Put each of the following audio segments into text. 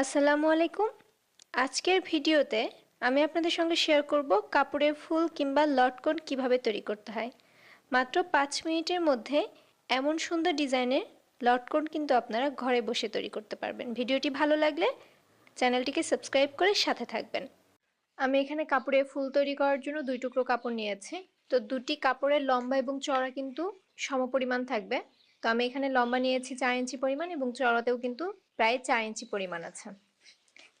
আসসালামু আলাইকুম। আজকের ভিডিওতে আমি আপনাদের সঙ্গে শেয়ার করব কাপড়ের ফুল কিংবা লটকন কীভাবে তৈরি করতে হয়। মাত্র পাঁচ মিনিটের মধ্যে এমন সুন্দর ডিজাইনের লটকন কিন্তু আপনারা ঘরে বসে তৈরি করতে পারবেন। ভিডিওটি ভালো লাগলে চ্যানেলটিকে সাবস্ক্রাইব করে সাথে থাকবেন। আমি এখানে কাপড়ে ফুল তৈরি করার জন্য দুই টুকরো কাপড় নিয়েছি। তো দুটি কাপড়ের লম্বা এবং চড়া কিন্তু সমপরিমাণ থাকবে। তো আমি এখানে লম্বা নিয়েছি চার ইঞ্চি পরিমাণ এবং চড়াতেও কিন্তু প্রায় চার ইঞ্চি পরিমাণ আছে।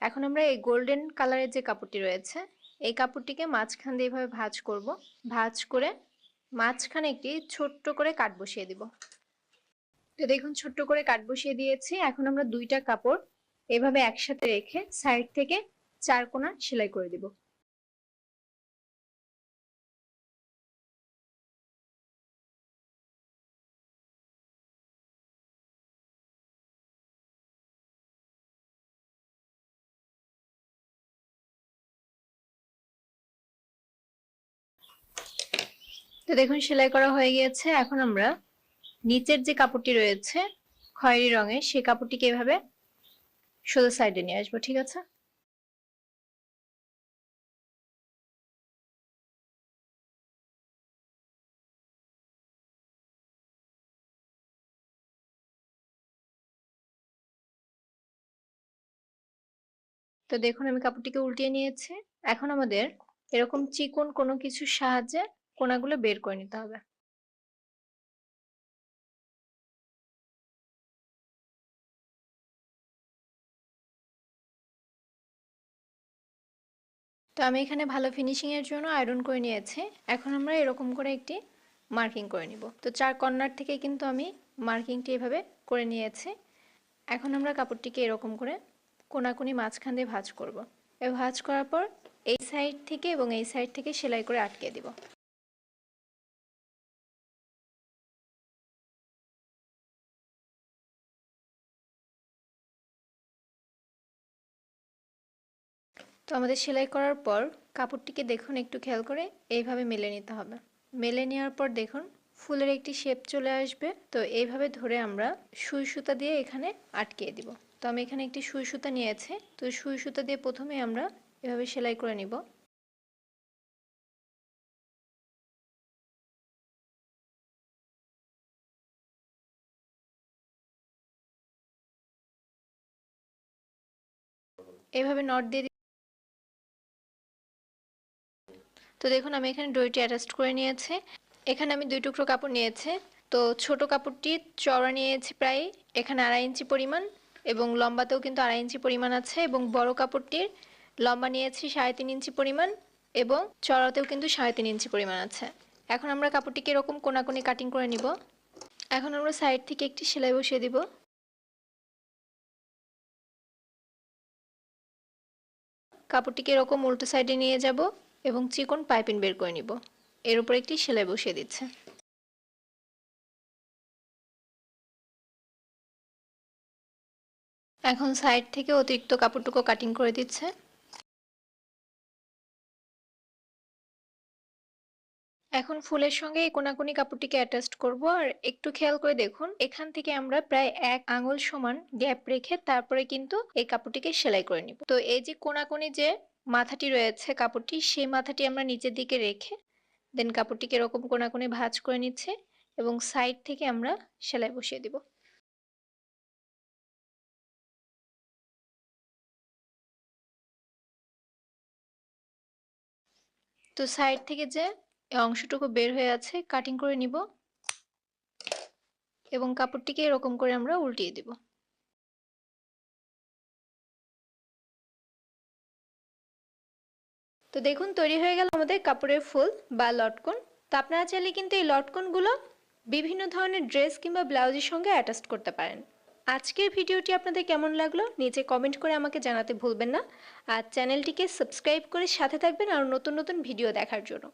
এখন আমরা এই গোল্ডেন কালারের যে কাপড়টি রয়েছে, এই কাপড়টিকে মাঝখান দিয়ে এভাবে ভাঁজ করব। ভাঁজ করে মাঝখানে একটি ছোট্ট করে কাট বসিয়ে দিব। তো দেখুন, ছোট্ট করে কাট বসিয়ে দিয়েছি। এখন আমরা দুইটা কাপড় এভাবে একসাথে রেখে সাইড থেকে চার কোনা সেলাই করে দিব। তো দেখুন, সেলাই করা হয়ে গিয়েছে। এখন আমরা নিচের যে কাপড়টি রয়েছে খয়েরি রঙের, সেই কাপড়টিকে এভাবে সোজা সাইডে নিয়ে আসব, ঠিক আছে? তো দেখুন, আমি কাপড়টিকে উল্টিয়ে নিয়েছি। এখন আমাদের এরকম চিকন কোনো কিছুর সাহায্যে কোনাগুলো বের করে নিতে হবে। তো আমি এখানে ভালো ফিনিশিং এর জন্য আয়রন করে নিয়েছি। এখন আমরা এরকম করে একটি মার্কিং করে নিব। তো চার কর্নার থেকে কিন্তু আমি মার্কিংটি এভাবে করে নিয়েছি। এখন আমরা কাপড়টিকে এরকম করে কোনাকুনি মাঝখান দিয়ে ভাঁজ করব। এ ভাঁজ করার পর এই সাইড থেকে এবং এই সাইড থেকে সেলাই করে আটকে দিব। তো আমাদের সেলাই করার পর কাপড়টিকে দেখুন একটু খেয়াল করে, এইভাবে মেলে নিতে হবে। মেলে নেওয়ার পর দেখুন ফুলের একটি শেপ চলে আসবে। তো এইভাবে ধরে আমরা সুই সুতা দিয়ে এখানে আটকিয়ে দিব। তো আমি এখানে একটি সুই সুতা নিয়েছি। তো সুই সুতা দিয়ে প্রথমে আমরা এভাবে সেলাই করে নিব। এভাবে নট দিয়ে তো দেখুন, আমি এখানে ডইটি অ্যাটাস্ট করে নিয়েছি। এখানে আমি দুই টুকরো কাপড় নিয়েছি। তো ছোট কাপড়টি চওড়া নিয়েছি প্রায় এখানে আড়াই ইঞ্চি পরিমাণ এবং লম্বাতেও কিন্তু আড়াই ইঞ্চি পরিমাণ আছে এবং বড় কাপড়টির লম্বা নিয়েছি সাড়ে তিন ইঞ্চি পরিমাণ এবং চড়াতেও কিন্তু সাড়ে তিন ইঞ্চি পরিমাণ আছে। এখন আমরা কাপড়টিকে এরকম কোনাকুনি কাটিং করে নিব। এখন আমরা সাইড থেকে একটি সেলাই বসিয়ে দিব। কাপড়টিকে এরকম উল্টো সাইডে নিয়ে যাব। এবং চিকন পাইপিং বের করে নিব। এর উপর একটি সেলাই বসিয়ে দিচ্ছে। এখন সাইড থেকে অতিরিক্ত কাপড়টুকু কাটিং করে দিচ্ছে। এখন ফুলের সঙ্গে এই কোনাকুনি কাপড়টিকে অ্যাটাচ করব আর একটু খেয়াল করে দেখুন, এখান থেকে আমরা প্রায় এক আঙুল সমান গ্যাপ রেখে তারপরে কিন্তু এই কাপড়টিকে সেলাই করে নিব। তো এই যে কোনাকুনি যে মাথাটি রয়েছে কাপড়টি, সেই মাথাটি আমরা নিচের দিকে রেখে দেন কাপড়টিকে এরকম কোনাকুনি ভাঁজ করে নিচ্ছে এবং সাইড থেকে আমরা সেলাই বসিয়ে দিব। তো সাইড থেকে যে অংশটুকু বের হয়ে আছে কাটিং করে নিব এবং কাপড়টিকে এরকম করে আমরা উল্টিয়ে দিব। তো দেখুন, তৈরি হয়ে গেল আমাদের কাপড়ের ফুল বা লটকন। তো আপনারা চাইলে কিন্তু এই লটকনগুলো বিভিন্ন ধরনের ড্রেস কিংবা ব্লাউজের সঙ্গে অ্যাটাচ করতে পারেন। আজকের ভিডিওটি আপনাদের কেমন লাগল নিচে কমেন্ট করে আমাকে জানাতে ভুলবেন না। আর চ্যানেলটিকে সাবস্ক্রাইব করে সাথে থাকবেন আর নতুন নতুন ভিডিও দেখার জন্য।